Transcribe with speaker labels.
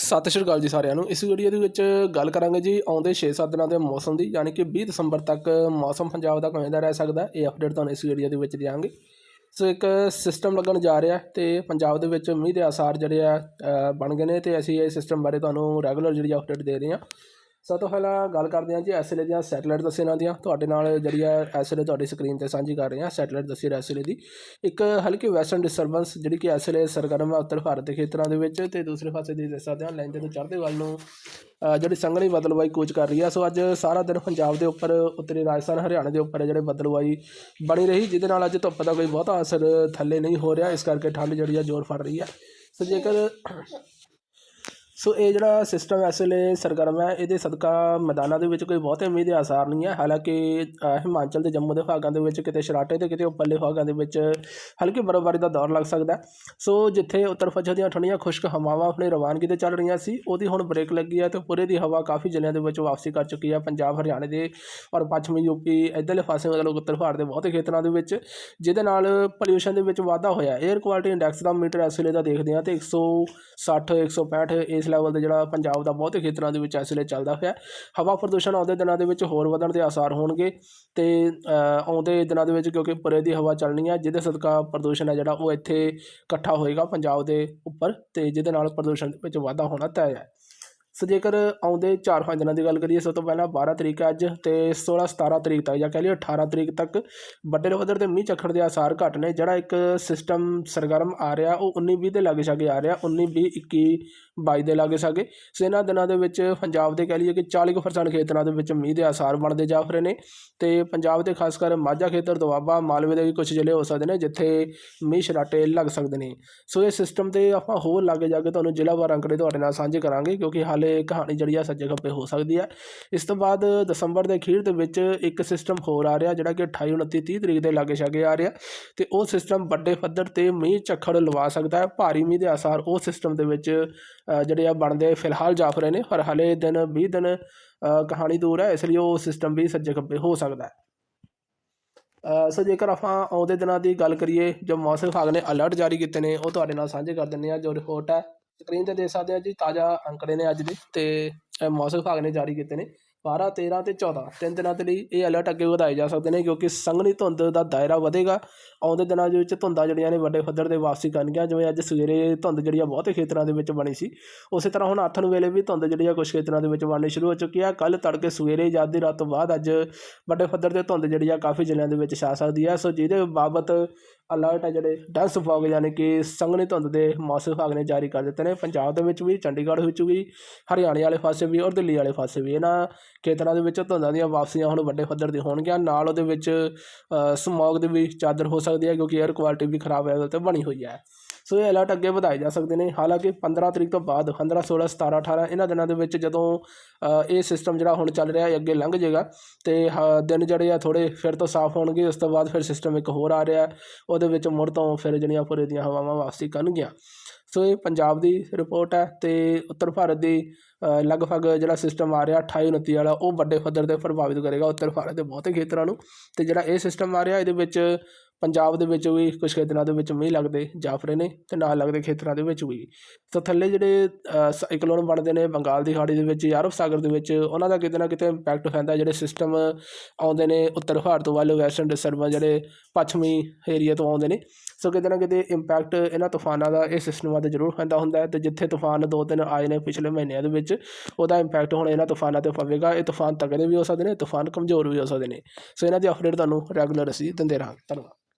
Speaker 1: ਸਤਿ ਸ਼੍ਰੀ ਅਕਾਲ ਜੀ ਸਾਰਿਆਂ ਨੂੰ। ਇਸ ਵੀਡੀਓ ਦੇ ਵਿੱਚ ਗੱਲ ਕਰਾਂਗੇ ਜੀ ਆਉਂਦੇ 6-7 ਦਿਨਾਂ ਦੇ ਮੌਸਮ ਦੀ, ਯਾਨੀ ਕਿ 20 ਦਸੰਬਰ ਤੱਕ ਮੌਸਮ ਪੰਜਾਬ ਦਾ ਕਿਵੇਂ ਦਾ ਰਹਿ ਸਕਦਾ ਇਹ ਅਪਡੇਟ ਤੁਹਾਨੂੰ ਇਸ ਵੀਡੀਓ ਦੇ ਵਿੱਚ ਦਿਆਂਗੇ। ਸੋ ਇੱਕ ਸਿਸਟਮ ਲੱਗਣ ਜਾ ਰਿਹਾ ਤੇ ਪੰਜਾਬ ਦੇ ਵਿੱਚ ਮੀਂਹ ਦੇ ਆਸਾਰ ਜਿਹੜੇ ਆ ਬਣ ਗਏ ਨੇ ਤੇ ਅਸੀਂ ਇਹ ਸਿਸਟਮ ਬਾਰੇ ਤੁਹਾਨੂੰ ਰੈਗੂਲਰ ਜਿਹੜੀ ਅਪਡੇਟ ਦੇ ਰਹੇ ਹਾਂ। ਸਭ ਤੋਂ ਪਹਿਲਾਂ ਗੱਲ ਕਰਦੇ ਹਾਂ ਜੀ ਐਸਐਲਏ ਦੀਆਂ ਸੈਟਲਾਈਟ ਦੱਸੇ ਦੀਆਂ। ਤੁਹਾਡੇ ਨਾਲ ਜਿਹੜੀ ਆ ਐਸਐਲਏ ਤੁਹਾਡੀ ਸਕਰੀਨ ਤੇ ਸਾਂਝੀ ਕਰ ਰਹੇ ਹਾਂ, ਸੈਟਲਾਈਟ ਦੱਸੀ ਐਸਐਲਏ ਦੀ। ਇੱਕ ਹਲਕੀ ਵੈਸਟਰਨ ਡਿਸਟਰਬੈਂਸ ਜਿਹੜੀ ਕਿ ਐਸਐਲਏ ਸਰਗਰਮ ਹੈ ਉੱਤਰ ਭਾਰਤ ਦੇ ਖੇਤਰਾਂ ਦੇ ਵਿੱਚ ਤੇ ਦੂਸਰੇ ਪਾਸੇ ਦੀ ਦੱਸ ਸਕਦੇ ਹਾਂ ਲੈਂਦੇ ਤੋਂ ਚੜ੍ਹਦੇ ਵੱਲ ਨੂੰ ਜਿਹੜੀ ਸੰਘਣੀ ਬਦਲਵਾਈ ਕੂਚ ਕਰ ਰਹੀ ਹੈ ਸੋ ਅੱਜ ਸਾਰਾ ਦਿਨ ਪੰਜਾਬ ਦੇ ਉੱਪਰ, ਉੱਤਰੀ ਰਾਜਸਥਾਨ, ਹਰਿਆਣਾ ਦੇ ਉੱਪਰ ਜਿਹੜੇ ਬਦਲਵਾਈ ਬਣੀ ਰਹੀ, ਜਿਹਦੇ ਨਾਲ ਅੱਜ ਧੁੱਪ ਦਾ ਕੋਈ ਬਹੁਤਾ ਅਸਰ ਥੱਲੇ ਨਹੀਂ ਹੋ ਰਿਹਾ। ਇਸ ਕਰਕੇ ਠੰਡ ਜਿਹੜੀ ਆ ਜ਼ੋਰ ਫੜ ਰਹੀ ਹੈ ਸੋ ਜੇਕਰ ਸੋ ਇਹ ਜਿਹੜਾ ਸਿਸਟਮ ਇਸ ਵੇਲੇ ਸਰਗਰਮ ਹੈ। ਇਹਦੇ ਸਦਕਾ ਮੈਦਾਨਾਂ ਦੇ ਵਿੱਚ ਕੋਈ ਬਹੁਤੇ ਮੀਂਹ ਦੇ ਆਸਾਰ ਨਹੀਂ ਹੈ। ਹਾਲਾਂਕਿ ਹਿਮਾਚਲ ਤੇ ਜੰਮੂ ਦੇ ਭਾਗਾਂ ਦੇ ਵਿੱਚ, ਕਿਤੇ ਸ਼ਰਾਟੇ ਤੇ ਕਿਤੇ ਉੱਪਰਲੇ ਭਾਗਾਂ ਦੇ ਵਿੱਚ ਹਲਕੀ ਬਰਫ਼ਬਾਰੀ ਦਾ ਦੌਰ ਲੱਗ ਸਕਦਾ ਸੋ ਜਿੱਥੇ ਉੱਤਰ ਪੱਛਮ ਦੀਆਂ ਠੰਡੀਆਂ ਖੁਸ਼ਕ ਹਵਾਵਾਂ ਆਪਣੀ ਰਵਾਨਗੀ ਤੇ ਚੱਲ ਰਹੀਆਂ ਸੀ, ਉਹਦੀ ਹੁਣ ਬ੍ਰੇਕ ਲੱਗੀ ਹੈ ਤੇ ਪੂਰੇ ਦੀ ਹਵਾ ਕਾਫੀ ਜ਼ਿਲ੍ਹਿਆਂ ਦੇ ਵਿੱਚ ਵਾਪਸੀ ਕਰ ਚੁੱਕੀ ਹੈ। ਪੰਜਾਬ, ਹਰਿਆਣੇ ਦੇ ਔਰ ਪੱਛਮੀ ਯੂਪੀ, ਇੱਧਰਲੇ ਪਾਸੇ ਮਤਲਬ ਉੱਤਰ ਭਾਰਤ ਦੇ ਬਹੁਤੇ ਖੇਤਰਾਂ ਦੇ ਵਿੱਚ, ਜਿਹਦੇ ਨਾਲ ਪੋਲਿਊਸ਼ਨ ਦੇ ਵਿੱਚ ਵਾਧਾ ਹੋਇਆ 에ਅਰ ਕੁਆਲਿਟੀ ਇੰਡੈਕਸ ਦਾ ਮੀਟਰ ਇਸ ਵੇਲੇ ਦਾ ਦੇਖਦੇ ਹਾਂ ਤੇ 160 165 ਇਸ ਲੈਵਲ ਤੇ ਜਿਹੜਾ ਪੰਜਾਬ ਦਾ ਬਹੁਤੇ ਖੇਤਰਾਂ ਦੇ ਵਿੱਚ ਇਸ ਵੇਲੇ ਚੱਲਦਾ ਹੋਇਆ ਹਵਾ ਪ੍ਰਦੂਸ਼ਣ ਆਉਂਦੇ ਦਿਨਾਂ ਦੇ ਵਿੱਚ ਹੋਰ ਵਧਣ ਦੇ ਆਸਾਰ ਹੋਣਗੇ ਤੇ ਆਉਂਦੇ ਦਿਨਾਂ ਦੇ ਵਿੱਚ ਕਿਉਂਕਿ ਪਰੇ ਦੀ ਹਵਾ ਚੱਲਣੀ ਹੈ ਜਿਹਦੇ ਸਦਕਾ ਪ੍ਰਦੂਸ਼ਣ ਹੈ ਜਿਹੜਾ ਉਹ ਇੱਥੇ ਇਕੱਠਾ ਹੋਏਗਾ ਪੰਜਾਬ ਦੇ ਉੱਪਰ ਤੇ ਜਿਹਦੇ ਨਾਲ ਪ੍ਰਦੂਸ਼ਣ ਦੇ ਵਿੱਚ ਵਾਧਾ ਹੋਣਾ ਤੈਅ ਹੈ ਸੋ ਜੇਕਰ ਆਉਂਦੇ 4-5 ਦਿਨਾਂ ਦੀ ਗੱਲ ਕਰੀਏ ਸਭ ਤੋਂ ਪਹਿਲਾਂ 12 ਤਰੀਕ ਹੈ ਅੱਜ ਤੇ 16-17 ਤਰੀਕ ਤੱਕ, ਜਾਂ ਕਹਿ ਲਈਏ 18 ਤਰੀਕ ਤੱਕ ਵੱਡੇ ਪੱਧਰ ਤੇ ਮੀਂਹ ਚੱਖੜ ਦੇ ਆਸਾਰ ਘੱਟ ਨੇ। ਜਿਹੜਾ ਇੱਕ ਸਿਸਟਮ ਸਰਗਰਮ ਆ ਰਿਹਾ, ਉਹ 19-20 ਦੇ ਲਾਗੇ ਛਾਗੇ ਆ ਰਿਹਾ 19-20 21-22 ਦੇ ਲਾਗੇ ਛਾਗੇ। ਸੋ ਇਹਨਾਂ ਦਿਨਾਂ ਦੇ ਵਿੱਚ ਪੰਜਾਬ ਦੇ ਕਹਿ ਲਈਏ ਕਿ 40% ਖੇਤਰਾਂ ਦੇ ਵਿੱਚ ਮੀਂਹ ਦੇ ਆਸਾਰ ਬਣਦੇ ਜਾ ਰਹੇ ਨੇ ਤੇ ਪੰਜਾਬ ਦੇ ਖਾਸ ਕਰ ਮਾਝਾ ਖੇਤਰ ਦੁਆਬਾ ਮਾਲਵੇ ਦੇ ਵੀ ਕੁਝ ਜ਼ਿਲ੍ਹੇ ਹੋ ਸਕਦੇ ਨੇ, ਜਿੱਥੇ ਮੀਂਹ ਸਰਾਟੇ ਲੱਗ ਸਕਦੇ ਨੇ। ਸੋ ਇਹ ਸਿਸਟਮ ਤੇ ਆਪਾਂ ਹੋਰ ਲਾਗੇ ਜਾ ਕੇ ਤੁਹਾਨੂੰ ਜ਼ਿਲ੍ਹਾਵਾਰ ਅੰਕੜੇ ਤੁਹਾਡੇ ਨਾਲ ਸਾਂਝੇ ਕਰਾਂਗੇ, ਕਿਉਂਕਿ ਹਾਲੇ ਕਹਾਣੀ ਜਿਹੜੀ ਆ ਸੱਜੇ ਖੱਬੇ ਹੋ ਸਕਦੀ ਹੈ ਇਸ ਤੋਂ ਬਾਅਦ ਦਸੰਬਰ ਦੇ ਅਖੀਰ ਦੇ ਵਿੱਚ ਇੱਕ ਸਿਸਟਮ ਹੋਰ ਆ ਰਿਹਾ ਜਿਹੜਾ ਕਿ 28 29 30 ਤਰੀਕ ਦੇ ਲਾਗੇ ਛਾਗੇ ਆ ਰਿਹਾ ਤੇ ਉਹ ਸਿਸਟਮ ਵੱਡੇ ਪੱਧਰ ਤੇ ਮੀਂਹ, ਝੱਖੜ ਲਵਾ ਸਕਦਾ ਹੈ। ਭਾਰੀ ਮੀਂਹ ਦੇ ਆਸਾਰ ਉਹ ਸਿਸਟਮ ਦੇ ਵਿੱਚ ਜਿਹੜੇ ਆ ਬਣਦੇ ਫਿਲਹਾਲ ਜਾਫ ਰਹੇ ਨੇ। ਪਰ ਹਾਲੇ ਦਿਨ 20 ਦਿਨ ਕਹਾਣੀ ਦੂਰ ਹੈ, ਇਸ ਲਈ ਉਹ ਸਿਸਟਮ ਵੀ ਸੱਜੇ ਖੱਬੇ ਹੋ ਸਕਦਾ ਹੈ। ਸੋ ਜੇਕਰ ਆਪਾਂ ਆਉਂਦੇ ਦਿਨਾਂ ਦੀ ਗੱਲ ਕਰੀਏ, ਜੋ ਮੌਸਮ ਵਿਭਾਗ ਨੇ ਅਲਰਟ ਜਾਰੀ ਕੀਤੇ ਨੇ, ਉਹ ਤੁਹਾਡੇ ਨਾਲ ਸਾਂਝੇ ਕਰ ਦਿੰਦੇ ਆ ਜੋ ਰਿਪੋਰਟ ਹੈ ਸਕਰੀਨ ਤੇ ਦੇਖ ਸਕਦੇ ਆ ਜੀ, ਤਾਜ਼ਾ ਅੰਕੜੇ ਨੇ ਅੱਜ ਦੇ ਤੇ ਮੌਸਮ ਵਿਭਾਗ ਨੇ ਜਾਰੀ ਕੀਤੇ ਨੇ। 12 13 ਤੇ 14 ਤਿੰਨ ਦਿਨਾਂ ਦੇ ਲਈ ਇਹ ਅਲਰਟ ਅੱਗੇ ਵਧਾਏ ਜਾ ਸਕਦੇ ਨੇ ਕਿਉਂਕਿ ਸੰਘਣੀ ਧੁੰਦ ਦਾ ਦਾਇਰਾ ਵਧੇਗਾ। ਆਉਂਦੇ ਦਿਨਾਂ ਦੇ ਵਿੱਚ ਧੁੰਦਾਂ ਜਿਹੜੀਆਂ ਨੇ ਵੱਡੇ ਪੱਧਰ ਤੇ ਵਾਪਸੀ ਕਰਨਗੀਆਂ, ਜਿਵੇਂ ਅੱਜ ਸਵੇਰੇ ਧੁੰਦ ਜਿਹੜੀ ਆ ਬਹੁਤੇ ਖੇਤਰਾਂ ਦੇ ਵਿੱਚ ਬਣੀ ਸੀ। ਉਸੇ ਤਰ੍ਹਾਂ ਹੁਣ ਅੱਠ ਨੂੰ ਵੇਲੇ ਵੀ ਧੁੰਦ ਜਿਹੜੀ ਆ ਕੁਝ ਖੇਤਰਾਂ ਦੇ ਵਿੱਚ ਬਣਨੀ ਸ਼ੁਰੂ ਹੋ ਚੁੱਕੀ ਆ। ਕੱਲ ਤੜਕੇ ਸਵੇਰੇ ਜਾਂ ਅੱਧੀ ਰਾਤ ਤੋਂ ਬਾਅਦ ਅੱਜ ਵੱਡੇ ਪੱਧਰ ਤੇ ਧੁੰਦ ਜਿਹੜੀ ਆ ਕਾਫੀ ਜ਼ਿਲ੍ਹਿਆਂ ਦੇ ਵਿੱਚ ਛਾ ਸਕਦੀ ਆ। ਸੋ ਜਿਹਦੇ ਬਾਬਤ ਅਲਰਟ ਹੈ ਜਿਹੜੇ ਡੈਂਸ ਫੌਗ ਯਾਨੀ ਕਿ ਸੰਘਣੀ ਧੁੰਦ ਦੇ ਮੌਸਮ ਵਿਭਾਗ ਨੇ ਜਾਰੀ ਕਰ ਦਿੱਤੇ ਨੇ। ਪੰਜਾਬ ਦੇ ਵਿੱਚ ਵੀ, ਚੰਡੀਗੜ੍ਹ ਵਿੱਚ ਵੀ, ਹਰਿਆਣੇ ਵਾਲੇ ਪਾਸੇ ਵੀ ਔਰ ਦਿੱਲੀ ਵਾਲੇ ਪਾਸੇ ਵੀ। ਇਹਨਾਂ ਖੇਤਰਾਂ ਦੇ ਵਿੱਚ ਧੁੰਦਾਂ ਦੀਆਂ ਵਾਪਸੀਆਂ ਹੁਣ ਵੱਡੇ ਪੱਧਰ ਤੇ ਹੋਣਗੀਆਂ। ਨਾਲ ਉਹਦੇ ਵਿੱਚ ਸਮੌਗ ਦੀ ਵੀ ਚਾਦਰ ਹੋ ਸਕਦੀ ਹੈ ਕਿਉਂਕਿ 에ਅਰ ਕੁਆਲਿਟੀ ਵੀ ਖਰਾਬ ਲੈਵਲ ਤੇ ਬਣੀ ਹੋਈ ਹੈ। ਸੋ ਇਹ ਅਲਰਟ ਅੱਗੇ ਵਧਾਏ ਜਾ ਸਕਦੇ ਨੇ। ਹਾਲਾਂਕਿ 15 ਤਰੀਕ ਤੋਂ ਬਾਅਦ 15 16 17 18 ਇਹਨਾਂ ਦਿਨਾਂ ਦੇ ਵਿੱਚ ਜਦੋਂ ਇਹ ਸਿਸਟਮ ਜਿਹੜਾ ਹੁਣ ਚੱਲ ਰਿਹਾ ਹੈ ਅੱਗੇ ਲੰਘ ਜਾਏਗਾ, ਤੇ, ਹ- ਦਿਨ ਜਿਹੜੇ ਆ ਥੋੜੇ ਫਿਰ ਤੋਂ ਸਾਫ਼ ਹੋਣਗੇ, ਉਸ ਤੋਂ ਬਾਅਦ ਫਿਰ ਸਿਸਟਮ ਇੱਕ ਹੋਰ ਆ ਰਿਹਾ, ਉਹਦੇ ਵਿੱਚ ਮੁੜ ਤੋਂ ਫਿਰ ਜਿਹੜੀਆਂ ਪੂਰੇ ਦੀਆਂ ਹਵਾਵਾਂ ਵਾਪਸੀ ਕਰਨਗੀਆਂ। ਸੋ ਇਹ ਪੰਜਾਬ ਦੀ ਰਿਪੋਰਟ ਹੈ ਤੇ ਉੱਤਰ ਭਾਰਤ ਦੀ ਲਗਭਗ ਜਿਹੜਾ ਸਿਸਟਮ ਆ ਰਿਹਾ 28 29 ਵਾਲਾ, ਉਹ ਵੱਡੇ ਪੱਧਰ ਤੇ ਪ੍ਰਭਾਵਿਤ ਕਰੇਗਾ ਉੱਤਰ ਭਾਰਤ ਦੇ ਬਹੁਤੇ ਖੇਤਰਾਂ ਨੂੰ। ਤੇ ਜਿਹੜਾ ਇਹ ਸਿਸਟਮ ਆ ਰਿਹਾ, ਇਹਦੇ ਵਿੱਚ ਪੰਜਾਬ ਦੇ ਵਿੱਚ ਵੀ ਕੁਝ ਖੇਤਰਾਂ ਦੇ ਵਿੱਚ ਮੀਂਹ ਲੱਗਦੇ ਜਾਫਰੇ ਨੇ ਤੇ ਨਾਲ ਲੱਗਦੇ ਖੇਤਰਾਂ ਦੇ ਵਿੱਚ ਵੀ। ਸੋ ਥੱਲੇ ਜਿਹੜੇ ਅ, ਸਾਈਕਲੋਨ ਬਣਦੇ ਨੇ ਬੰਗਾਲ ਦੀ ਖਾੜੀ ਦੇ ਵਿੱਚ ਯੂਰਪ ਸਾਗਰ ਦੇ ਵਿੱਚ ਉਹਨਾਂ ਦਾ ਕਿਤੇ ਨਾ ਕਿਤੇ ਇੰਪੈਕਟ ਪੈਂਦਾ ਜਿਹੜੇ ਸਿਸਟਮ ਆਉਂਦੇ ਨੇ ਉੱਤਰ ਭਾਰਤ ਵੱਲ ਵੈਸਟਰਨ ਡਿਸਟਰਬੈਂਸ ਜਿਹੜੇ ਪੱਛਮੀ ਏਰੀਆ ਤੋਂ ਆਉਂਦੇ ਨੇ। ਸੋ ਕਿਤੇ ਨਾ ਕਿਤੇ ਇੰਪੈਕਟ ਇਹਨਾਂ ਤੂਫਾਨਾਂ ਦਾ ਇਹ ਸਿਸਟਮਾਂ 'ਤੇ ਜ਼ਰੂਰ ਪੈਂਦਾ ਹੁੰਦਾ ਹੈ ਤੇ ਜਿੱਥੇ ਤੂਫਾਨ ਦੋ ਤਿੰਨ ਆਏ ਨੇ ਪਿਛਲੇ ਮਹੀਨਿਆਂ ਦੇ ਵਿੱਚ ਉਹਦਾ ਇੰਪੈਕਟ ਹੁਣ ਇਹਨਾਂ ਤੂਫਾਨਾਂ 'ਤੇ ਪਵੇਗਾ। ਇਹ ਤੂਫਾਨ ਤਗੜੇ ਵੀ ਹੋ ਸਕਦੇ ਨੇ ਤੂਫਾਨ ਕਮਜ਼ੋਰ ਵੀ ਹੋ ਸਕਦੇ ਨੇ। ਸੋ ਇਹਨਾਂ ਦੀ ਅਪਡੇਟ ਤੁਹਾਨੂੰ ਰੈਗੂਲਰ ਅਸੀਂ ਦਿੰਦੇ ਰਹਾਂਗੇ। ਧੰਨਵਾਦ।